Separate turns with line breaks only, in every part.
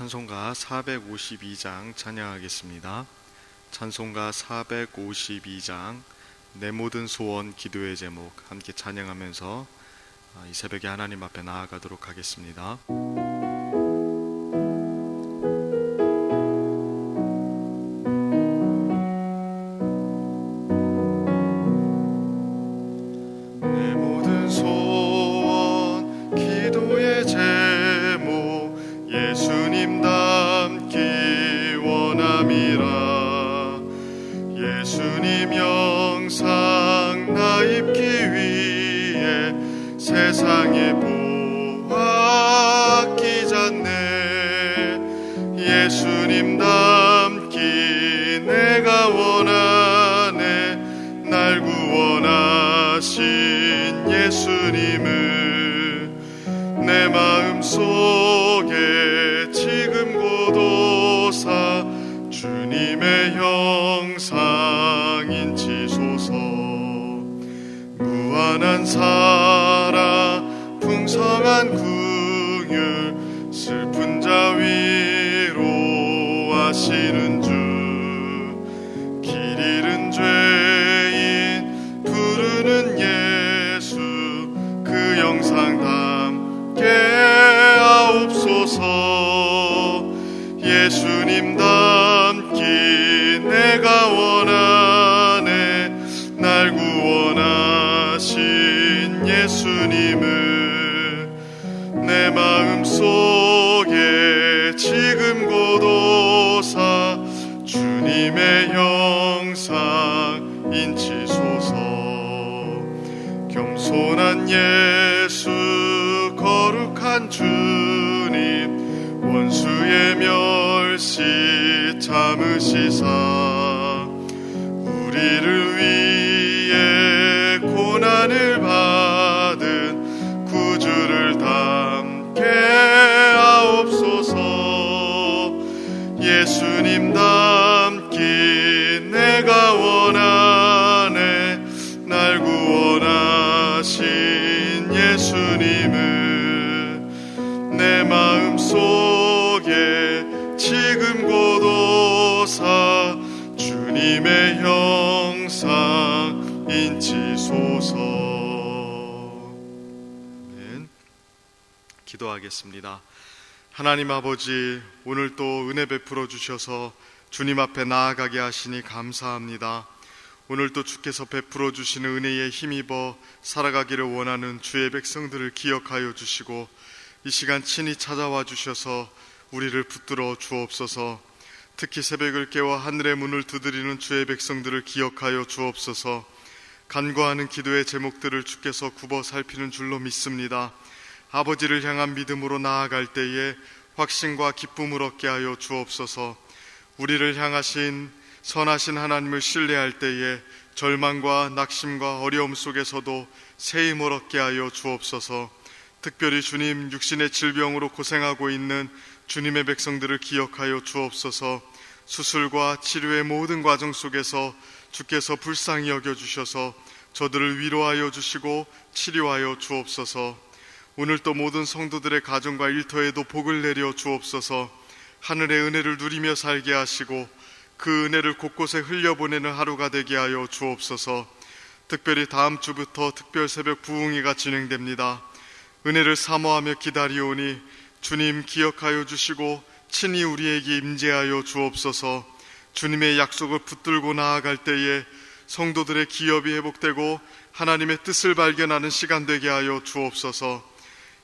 찬송가 452장 찬양하겠습니다. 찬송가 452장 내 모든 소원 기도의 제목 함께 찬양하면서 아, 이 새벽에 하나님 앞에 나아가도록 하겠습니다. 세상에 보았기 잖네. 예수님 닮기 내가 원하네. 날 구원하신 예수님을 내 마음 속에 지금 고도사 주님의 형상 인치소서. 무한한 사랑 풍성 원수의 멸시 참으시사 우리를 위해 인치소서 아멘. 기도하겠습니다. 하나님 아버지, 오늘 또 은혜 베풀어 주셔서 주님 앞에 나아가게 하시니 감사합니다. 오늘 또 주께서 베풀어 주시는 은혜에 힘입어 살아가기를 원하는 주의 백성들을 기억하여 주시고 이 시간 친히 찾아와 주셔서 우리를 붙들어 주옵소서. 특히 새벽을 깨워 하늘의 문을 두드리는 주의 백성들을 기억하여 주옵소서. 간구하는 기도의 제목들을 주께서 굽어 살피는 줄로 믿습니다. 아버지를 향한 믿음으로 나아갈 때에 확신과 기쁨을 얻게 하여 주옵소서. 우리를 향하신 선하신 하나님을 신뢰할 때에 절망과 낙심과 어려움 속에서도 새 힘을 얻게 하여 주옵소서. 특별히 주님 육신의 질병으로 고생하고 있는 주님의 백성들을 기억하여 주옵소서. 수술과 치료의 모든 과정 속에서 주께서 불쌍히 여겨 주셔서 저들을 위로하여 주시고 치료하여 주옵소서. 오늘 또 모든 성도들의 가정과 일터에도 복을 내려 주옵소서. 하늘의 은혜를 누리며 살게 하시고 그 은혜를 곳곳에 흘려보내는 하루가 되게 하여 주옵소서. 특별히 다음 주부터 특별 새벽 부흥회가 진행됩니다. 은혜를 사모하며 기다리오니 주님 기억하여 주시고 친히 우리에게 임재하여 주옵소서. 주님의 약속을 붙들고 나아갈 때에 성도들의 기업이 회복되고 하나님의 뜻을 발견하는 시간 되게 하여 주옵소서.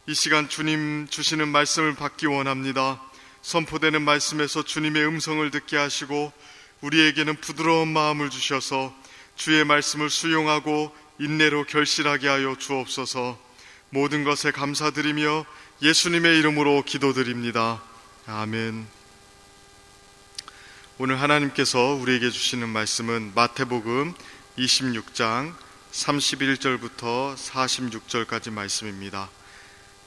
이 시간 주님 주시는 말씀을 받기 원합니다. 선포되는 말씀에서 주님의 음성을 듣게 하시고 우리에게는 부드러운 마음을 주셔서 주의 말씀을 수용하고 인내로 결실하게 하여 주옵소서. 모든 것에 감사드리며 예수님의 이름으로 기도드립니다. 아멘. 오늘 하나님께서 우리에게 주시는 말씀은 마태복음 26장 31절부터 46절까지 말씀입니다.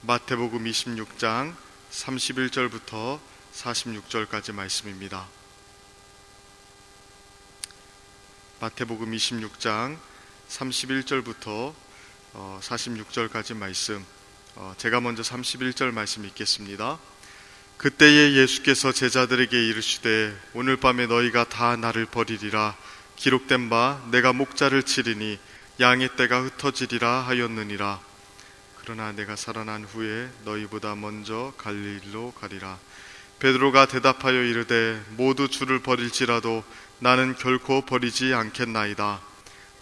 마태복음 26장 31절부터 46절까지 말씀입니다. 마태복음 26장 31절부터 46절까지 말씀 어, 제가 먼저 31절 말씀 읽겠습니다. 그때에 예수께서 제자들에게 이르시되 오늘 밤에 너희가 다 나를 버리리라. 기록된 바 내가 목자를 치리니 양의 떼가 흩어지리라 하였느니라. 그러나 내가 살아난 후에 너희보다 먼저 갈릴리로 가리라. 베드로가 대답하여 이르되 모두 주를 버릴지라도 나는 결코 버리지 않겠나이다.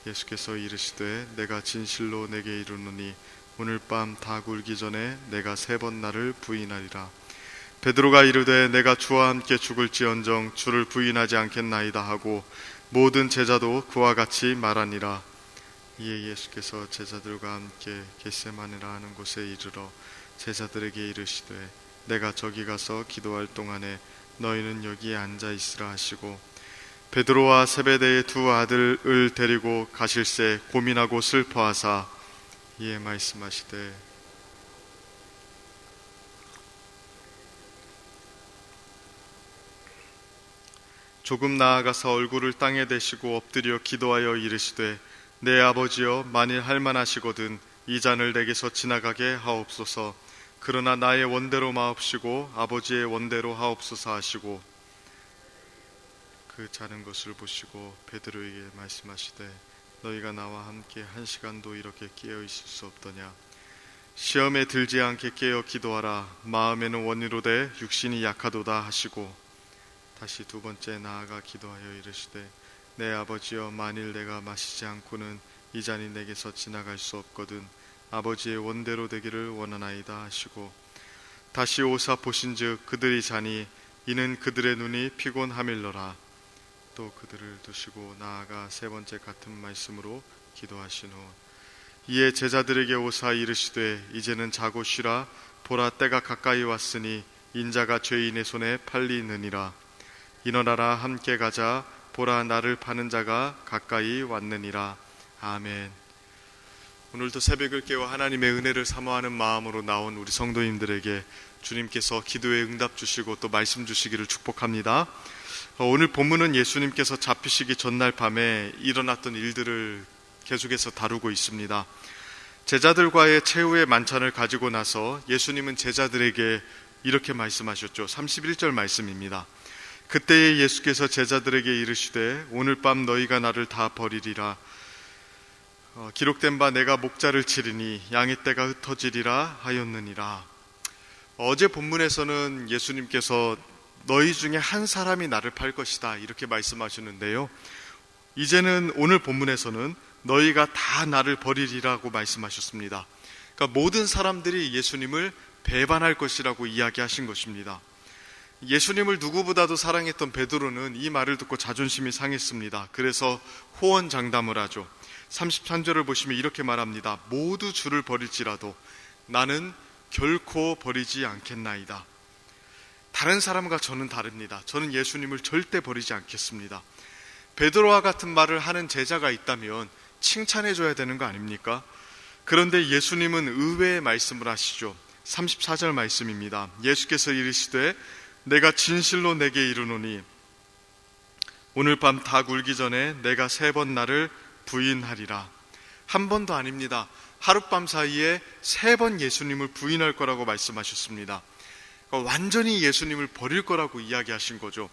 예수께서 이르시되 내가 진실로 내게 이르노니 오늘 밤 다 굴기 전에 내가 세 번 나를 부인하리라 베드로가 이르되 내가 주와 함께 죽을지언정 주를 부인하지 않겠나이다 하고 모든 제자도 그와 같이 말하니라. 이에 예수께서 제자들과 함께 겟세마네라 하는 곳에 이르러 제자들에게 이르시되 내가 저기 가서 기도할 동안에 너희는 여기에 앉아 있으라 하시고 베드로와 세베대의 두 아들을 데리고 가실새 고민하고 슬퍼하사 이에 말씀하시되 조금 나아가서 얼굴을 땅에 대시고 엎드려 기도하여 이르시되 내 아버지여 만일 할만하시거든 이 잔을 내게서 지나가게 하옵소서. 그러나 나의 원대로 마옵시고 아버지의 원대로 하옵소서 하시고. 그 자는 것을 보시고 베드로에게 말씀하시되 너희가 나와 함께 한 시간도 이렇게 깨어 있을 수 없더냐? 시험에 들지 않게 깨어 기도하라. 마음에는 원이로되 육신이 약하도다 하시고 다시 두 번째 나아가 기도하여 이르시되 내 아버지여 만일 내가 마시지 않고는 이 잔이 내게서 지나갈 수 없거든 아버지의 원대로 되기를 원하나이다 하시고 다시 오사 보신즉 그들이 자니 이는 그들의 눈이 피곤함일러라. 또 그들을 두시고 나아가 세 번째 같은 말씀으로 기도하신 후 이에 제자들에게 오사 이르시되 이제는 자고 쉬라. 보라 때가 가까이 왔으니 인자가 죄인의 손에 팔리느니라 일어나라 함께 가자 보라 나를 파는 자가 가까이 왔느니라 아멘 오늘도 새벽을 깨워 하나님의 은혜를 사모하는 마음으로 나온 우리 성도님들에게 주님께서 기도에 응답 주시고 또 말씀 주시기를 축복합니다. 어, 오늘 본문은 예수님께서 잡히시기 전날 밤에 일어났던 일들을 계속해서 다루고 있습니다. 제자들과의 최후의 만찬을 가지고 나서 예수님은 제자들에게 이렇게 말씀하셨죠. 31절 말씀입니다. 그때에 예수께서 제자들에게 이르시되 오늘 밤 너희가 나를 다 버리리라. 어, 기록된 바 내가 목자를 치리니 양의 떼가 흩어지리라 하였느니라. 어제 본문에서는 예수님께서 너희 중에 한 사람이 나를 팔 것이다. 이렇게 말씀하셨는데요. 이제는 오늘 본문에서는 너희가 다 나를 버리리라고 말씀하셨습니다. 그러니까 모든 사람들이 예수님을 배반할 것이라고 이야기하신 것입니다 예수님을 누구보다도 사랑했던 베드로는 이 말을 듣고 자존심이 상했습니다. 그래서 호언장담을 하죠. 33절을 보시면 이렇게 말합니다. 모두 주를 버릴지라도 나는 결코 버리지 않겠나이다. 다른 사람과 저는 다릅니다. 저는 예수님을 절대 버리지 않겠습니다. 베드로와 같은 말을 하는 제자가 있다면 칭찬해 줘야 되는 거 아닙니까? 그런데 예수님은 의외의 말씀을 하시죠. 34절 말씀입니다. 예수께서 이르시되 내가 진실로 내게 이르노니 오늘 밤 다 굴기 전에 내가 세 번 나를 부인하리라. 한 번도 아닙니다. 하룻밤 사이에 세 번 예수님을 부인할 거라고 말씀하셨습니다. 그러니까 완전히 예수님을 버릴 거라고 이야기하신 거죠.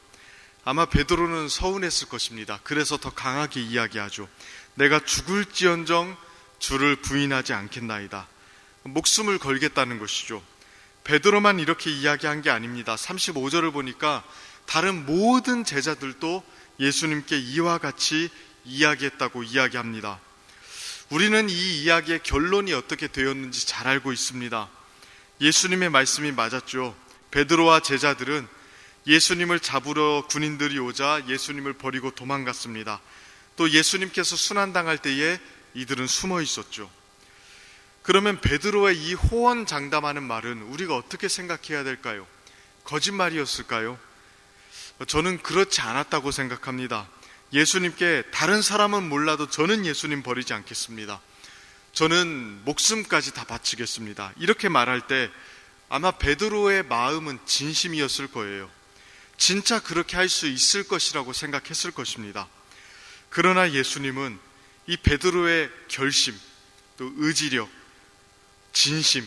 아마 베드로는 서운했을 것입니다. 그래서 더 강하게 이야기하죠. 내가 죽을지언정 주를 부인하지 않겠나이다. 목숨을 걸겠다는 것이죠. 베드로만 이렇게 이야기한 게 아닙니다. 35절을 보니까 다른 모든 제자들도 예수님께 이와 같이 이야기했다고 이야기합니다. 우리는 이 이야기의 결론이 어떻게 되었는지 잘 알고 있습니다. 예수님의 말씀이 맞았죠. 베드로와 제자들은 예수님을 잡으러 군인들이 오자 예수님을 버리고 도망갔습니다. 또 예수님께서 순환당할 때에 이들은 숨어 있었죠. 그러면 베드로의 이 호언 장담하는 말은 우리가 어떻게 생각해야 될까요? 거짓말이었을까요? 저는 그렇지 않았다고 생각합니다. 예수님께 다른 사람은 몰라도 저는 예수님 버리지 않겠습니다. 저는 목숨까지 다 바치겠습니다. 이렇게 말할 때 아마 베드로의 마음은 진심이었을 거예요. 진짜 그렇게 할 수 있을 것이라고 생각했을 것입니다. 그러나 예수님은 이 베드로의 결심, 또 의지력, 진심,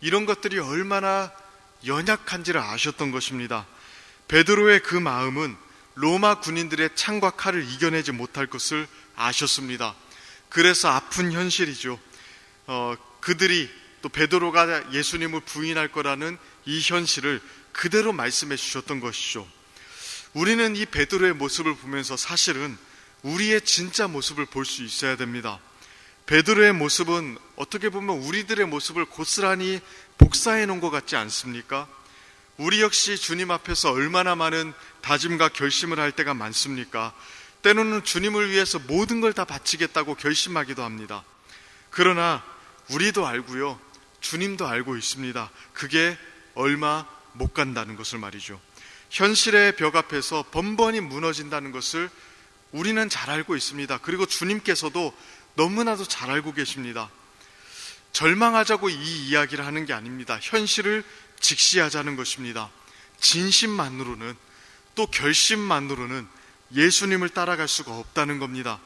이런 것들이 얼마나 연약한지를 아셨던 것입니다. 베드로의 그 마음은 로마 군인들의 창과 칼을 이겨내지 못할 것을 아셨습니다. 그래서 아픈 현실이죠. 어, 그들이 또 베드로가 예수님을 부인할 거라는 이 현실을 그대로 말씀해 주셨던 것이죠. 우리는 이 베드로의 모습을 보면서 사실은 우리의 진짜 모습을 볼 수 있어야 됩니다. 베드로의 모습은 어떻게 보면 우리들의 모습을 고스란히 복사해 놓은 것 같지 않습니까? 우리 역시 주님 앞에서 얼마나 많은 다짐과 결심을 할 때가 많습니까? 때로는 주님을 위해서 모든 걸 다 바치겠다고 결심하기도 합니다. 그러나 우리도 알고요. 주님도 알고 있습니다. 그게 얼마 못 간다는 것을 말이죠. 현실의 벽 앞에서 번번이 무너진다는 것을 우리는 잘 알고 있습니다. 그리고 주님께서도 너무나도 잘 알고 계십니다. 절망하자고 이 이야기를 하는 게 아닙니다. 현실을 직시하자는 것입니다. 진심만으로는 또 결심만으로는 예수님을 따라갈 수가 없다는 겁니다.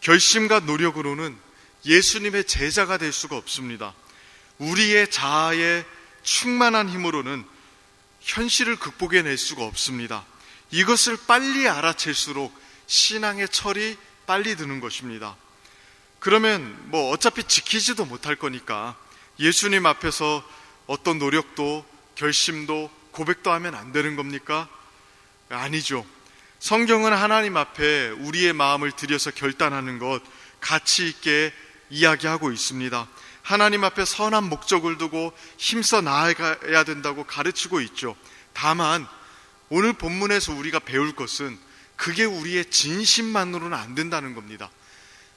결심과 노력으로는 예수님의 제자가 될 수가 없습니다. 우리의 자아의 충만한 힘으로는 현실을 극복해낼 수가 없습니다. 이것을 빨리 알아챌수록 신앙의 철이 빨리 드는 것입니다. 그러면 뭐 어차피 지키지도 못할 거니까 예수님 앞에서 어떤 노력도 결심도 고백도 하면 안 되는 겁니까? 아니죠. 성경은 하나님 앞에 우리의 마음을 들여서 결단하는 것 가치 있게 이야기하고 있습니다. 하나님 앞에 선한 목적을 두고 힘써 나아가야 된다고 가르치고 있죠. 다만 오늘 본문에서 우리가 배울 것은 그게 우리의 진심만으로는 안 된다는 겁니다.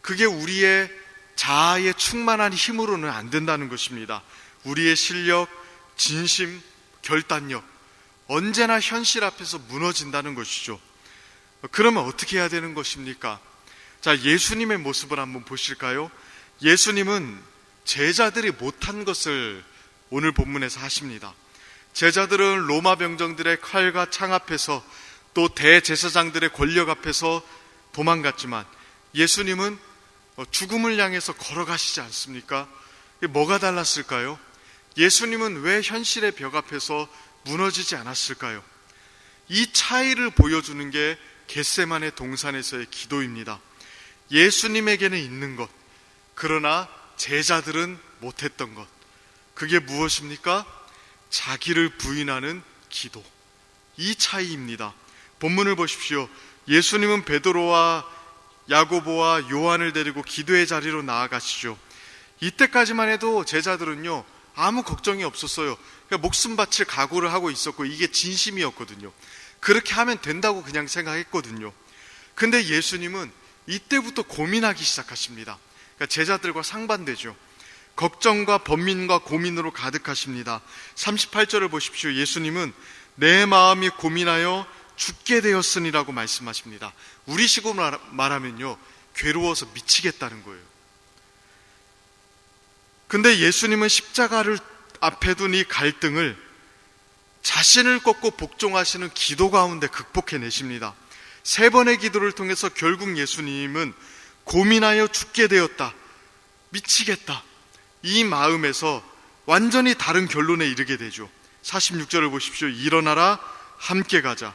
그게 우리의 자아의 충만한 힘으로는 안 된다는 것입니다. 우리의 실력, 진심, 결단력, 언제나 현실 앞에서 무너진다는 것이죠. 그러면 어떻게 해야 되는 것입니까? 자, 예수님의 모습을 한번 보실까요? 예수님은 제자들이 못한 것을 오늘 본문에서 하십니다. 제자들은 로마 병정들의 칼과 창 앞에서 또 대제사장들의 권력 앞에서 도망갔지만 예수님은 죽음을 향해서 걸어가시지 않습니까? 뭐가 달랐을까요? 예수님은 왜 현실의 벽 앞에서 무너지지 않았을까요? 이 차이를 보여주는 게 겟세만의 동산에서의 기도입니다. 예수님에게는 있는 것, 그러나 제자들은 못했던 것. 그게 무엇입니까? 자기를 부인하는 기도. 이 차이입니다. 본문을 보십시오. 예수님은 베드로와 야고보와 요한을 데리고 기도의 자리로 나아가시죠. 이때까지만 해도 제자들은요, 아무 걱정이 없었어요. 그러니까 목숨 바칠 각오를 하고 있었고, 이게 진심이었거든요. 그렇게 하면 된다고 그냥 생각했거든요. 근데 예수님은 이때부터 고민하기 시작하십니다. 그러니까 제자들과 상반되죠. 걱정과 번민과 고민으로 가득하십니다. 38절을 보십시오. 예수님은 내 마음이 고민하여 죽게 되었으니라고 말씀하십니다. 우리식으로 말하면요. 괴로워서 미치겠다는 거예요. 근데 예수님은 십자가를 앞에 둔 이 갈등을 자신을 꺾고 복종하시는 기도 가운데 극복해 내십니다. 세 번의 기도를 통해서 결국 예수님은 고민하여 죽게 되었다. 미치겠다. 이 마음에서 완전히 다른 결론에 이르게 되죠. 46절을 보십시오. 일어나라, 함께 가자.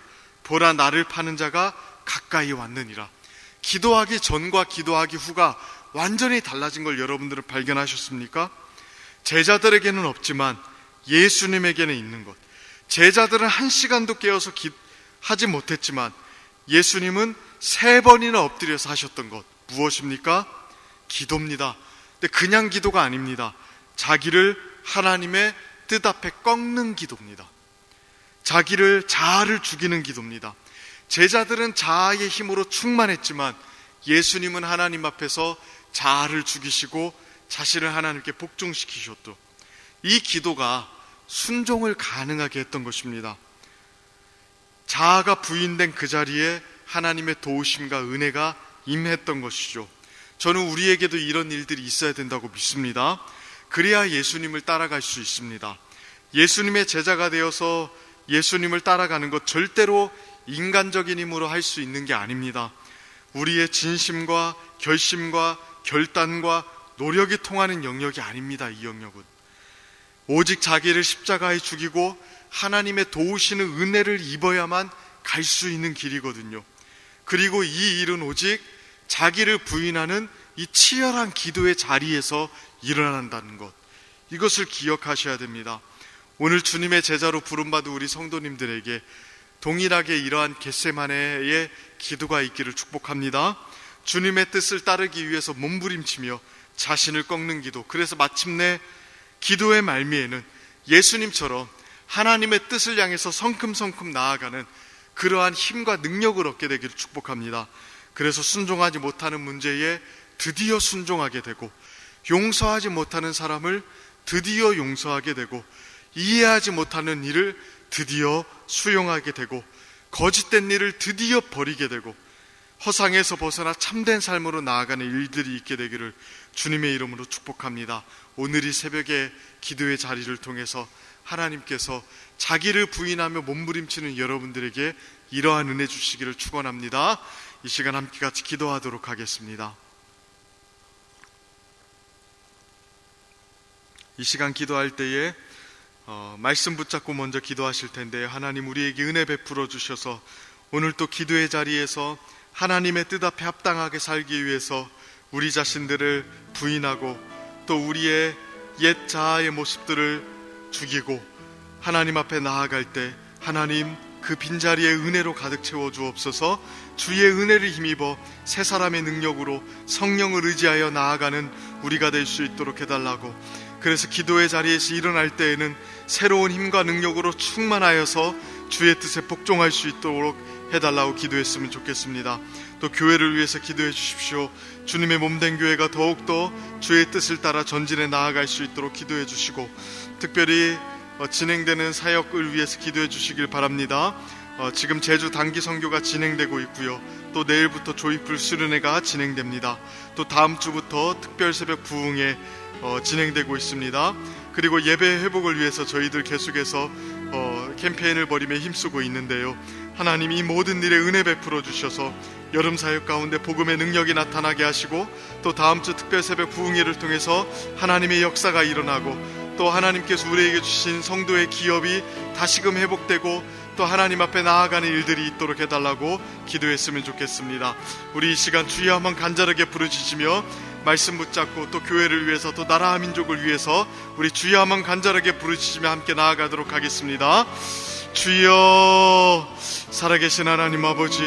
보라, 나를 파는 자가 가까이 왔느니라. 기도하기 전과 기도하기 후가 완전히 달라진 걸 여러분들은 발견하셨습니까? 제자들에게는 없지만 예수님에게는 있는 것. 제자들은 한 시간도 깨어서 기, 하지 못했지만 예수님은 세 번이나 엎드려서 하셨던 것. 무엇입니까? 기도입니다. 근데 그냥 기도가 아닙니다. 자기를 하나님의 뜻 앞에 꺾는 기도입니다. 자기를 자아를 죽이는 기도입니다. 제자들은 자아의 힘으로 충만했지만 예수님은 하나님 앞에서 자아를 죽이시고 자신을 하나님께 복종시키셨도 이 기도가 순종을 가능하게 했던 것입니다. 자아가 부인된 그 자리에 하나님의 도우심과 은혜가 임했던 것이죠. 저는 우리에게도 이런 일들이 있어야 된다고 믿습니다. 그래야 예수님을 따라갈 수 있습니다. 예수님의 제자가 되어서 예수님을 따라가는 것 절대로 인간적인 힘으로 할 수 있는 게 아닙니다. 우리의 진심과 결심과 결단과 노력이 통하는 영역이 아닙니다. 이 영역은. 오직 자기를 십자가에 죽이고 하나님의 도우시는 은혜를 입어야만 갈 수 있는 길이거든요. 그리고 이 일은 오직 자기를 부인하는 이 치열한 기도의 자리에서 일어난다는 것. 이것을 기억하셔야 됩니다. 오늘 주님의 제자로 부름받은 우리 성도님들에게 동일하게 이러한 겟세마네의 기도가 있기를 축복합니다. 주님의 뜻을 따르기 위해서 몸부림치며 자신을 꺾는 기도. 그래서 마침내 기도의 말미에는 예수님처럼 하나님의 뜻을 향해서 성큼성큼 나아가는 그러한 힘과 능력을 얻게 되기를 축복합니다. 그래서 순종하지 못하는 문제에 드디어 순종하게 되고 용서하지 못하는 사람을 드디어 용서하게 되고 이해하지 못하는 일을 드디어 수용하게 되고 거짓된 일을 드디어 버리게 되고 허상에서 벗어나 참된 삶으로 나아가는 일들이 있게 되기를 주님의 이름으로 축복합니다. 오늘 이 새벽에 기도의 자리를 통해서 하나님께서 자기를 부인하며 몸부림치는 여러분들에게 이러한 은혜 주시기를 축원합니다. 이 시간 함께 같이 기도하도록 하겠습니다. 이 시간 기도할 때에 어, 말씀 붙잡고 먼저 기도하실 텐데 하나님 우리에게 은혜 베풀어 주셔서 오늘 또 기도의 자리에서 하나님의 뜻 앞에 합당하게 살기 위해서 우리 자신들을 부인하고 또 우리의 옛 자아의 모습들을 죽이고 하나님 앞에 나아갈 때 하나님 그 빈자리에 은혜로 가득 채워 주옵소서. 주의 은혜를 힘입어 새 사람의 능력으로 성령을 의지하여 나아가는 우리가 될 수 있도록 해달라고 그래서 기도의 자리에서 일어날 때에는 새로운 힘과 능력으로 충만하여서 주의 뜻에 복종할 수 있도록 해달라고 기도했으면 좋겠습니다. 또 교회를 위해서 기도해 주십시오. 주님의 몸된 교회가 더욱더 주의 뜻을 따라 전진해 나아갈 수 있도록 기도해 주시고 특별히 어, 진행되는 사역을 위해서 기도해 주시길 바랍니다. 어, 지금 제주 단기 선교가 진행되고 있고요. 또 내일부터 조이풀 수련회가 진행됩니다. 또 다음 주부터 특별 새벽 부흥회 어, 진행되고 있습니다. 그리고 예배 회복을 위해서 저희들 계속해서 어, 캠페인을 벌이며 힘쓰고 있는데요. 하나님 이 모든 일에 은혜 베풀어 주셔서 여름 사역 가운데 복음의 능력이 나타나게 하시고 또 다음 주 특별 새벽 부흥회를 통해서 하나님의 역사가 일어나고 또 하나님께서 우리에게 주신 성도의 기업이 다시금 회복되고 또 하나님 앞에 나아가는 일들이 있도록 해달라고 기도했으면 좋겠습니다. 우리 이 시간 주여 한번 간절하게 부르짖으며 말씀 붙잡고 또 교회를 위해서 또 나라 민족을 위해서 우리 주여 한번 간절하게 부르짖으며 함께 나아가도록 하겠습니다. 주여 살아계신 하나님 아버지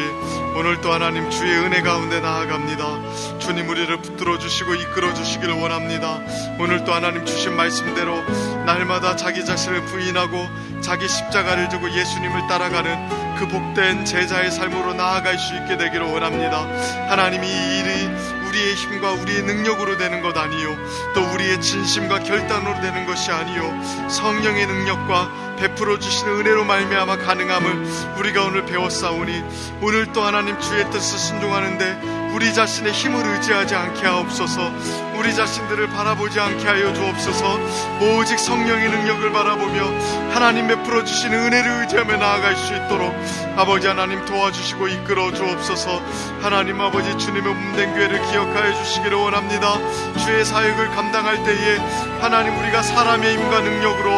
오늘 또 하나님 주의 은혜 가운데 나아갑니다 주님 우리를 붙들어 주시고 이끌어 주시기를 원합니다 오늘 또 하나님 주신 말씀대로 날마다 자기 자신을 부인하고 자기 십자가를 지고 예수님을 따라가는 그 복된 제자의 삶으로 나아갈 수 있게 되기를 원합니다. 하나님 이 일이 우리의 힘과 우리의 능력으로 되는 것 아니요 또 우리의 진심과 결단으로 되는 것이 아니요 성령의 능력과 베풀어 주시는 은혜로 말미암아 가능함을 우리가 오늘 배웠사오니 오늘 또 하나님 주의 뜻을 순종하는데 우리 자신의 힘을 의지하지 않게 하옵소서. 우리 자신들을 바라보지 않게 하여 주옵소서. 오직 성령의 능력을 바라보며 하나님 베풀어 주시는 은혜를 의지하며 나아갈 수 있도록 아버지 하나님 도와주시고 이끌어 주옵소서. 하나님 아버지 주님의 몸된 교회를 기억하여 주시기를 원합니다. 주의 사역을 감당할 때에 하나님 우리가 사람의 힘과 능력으로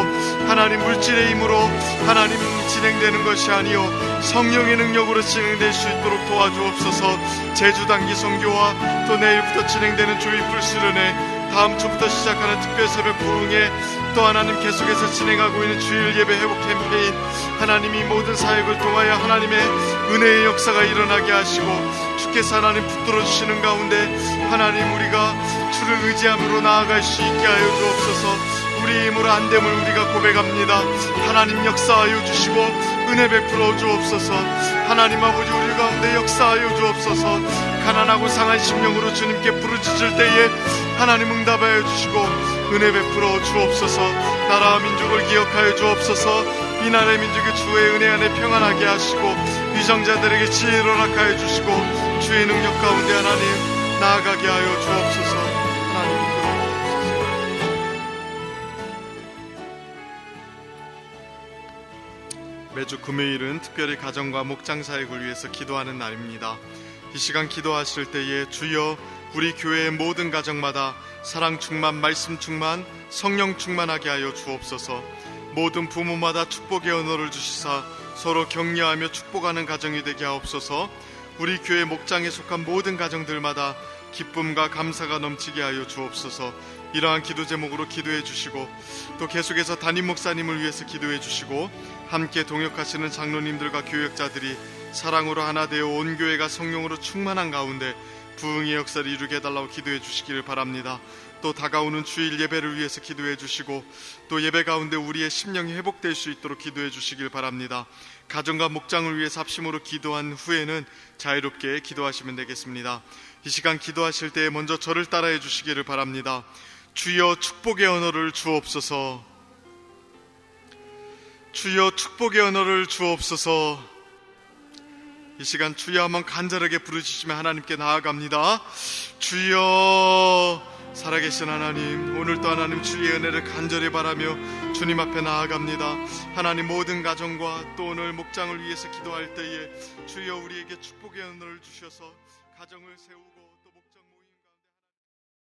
하나님 물질의 힘으로 하나님 진행되는 것이 아니요 성령의 능력으로 진행될 수 있도록 도와주옵소서. 제주 단기 선교와 또 내일부터 진행되는 조이풀 수련회 다음 주부터 시작하는 특별 새벽 부흥회 또 하나님 계속해서 진행하고 있는 주일 예배 회복 캠페인 하나님이 모든 사역을 통하여 하나님의 은혜의 역사가 일어나게 하시고 주께서 하나님 붙들어 주시는 가운데 하나님 우리가 주를 의지함으로 나아갈 수 있게 하여 주옵소서 우리 힘으로 안 됨을 우리가 고백합니다. 하나님 역사하여 주시고 은혜 베풀어 주옵소서. 하나님 아버지 우리 가운데 역사하여 주옵소서. 가난하고 상한 심령으로 주님께 부르짖을 때에 하나님 응답하여 주시고 은혜 베풀어 주옵소서. 나라와 민족을 기억하여 주옵소서. 이 나라의 민족이 주의 은혜 안에 평안하게 하시고 위정자들에게 지혜를 허락하여 주시고 주의 능력 가운데 하나님 나아가게 하여 주옵소서. 매주 금요일은 특별히 가정과 목장 사역을 위해서 기도하는 날입니다. 이 시간 기도하실 때에 주여 우리 교회의 모든 가정마다 사랑 충만, 말씀 충만, 성령 충만하게 하여 주옵소서. 모든 부모마다 축복의 언어를 주시사 서로 격려하며 축복하는 가정이 되게 하옵소서. 우리 교회 목장에 속한 모든 가정들마다 기쁨과 감사가 넘치게 하여 주옵소서. 이러한 기도 제목으로 기도해 주시고 또 계속해서 담임 목사님을 위해서 기도해 주시고 함께 동역하시는 장로님들과 교역자들이 사랑으로 하나 되어 온 교회가 성령으로 충만한 가운데 부흥의 역사를 이루게 해달라고 기도해 주시기를 바랍니다. 또 다가오는 주일 예배를 위해서 기도해 주시고 또 예배 가운데 우리의 심령이 회복될 수 있도록 기도해 주시길 바랍니다. 가정과 목장을 위해서 합심으로 기도한 후에는 자유롭게 기도하시면 되겠습니다. 이 시간 기도하실 때 먼저 저를 따라해 주시기를 바랍니다. 주여 축복의 언어를 주옵소서. 주여 축복의 언어를 주옵소서. 이 시간 주여 한번 간절하게 부르짖으며 하나님께 나아갑니다. 주여 살아계신 하나님 오늘도 하나님 주의 은혜를 간절히 바라며 주님 앞에 나아갑니다. 하나님 모든 가정과 또 오늘 목장을 위해서 기도할 때에 주여 우리에게 축복의 은혜를 주셔서 가정을 모임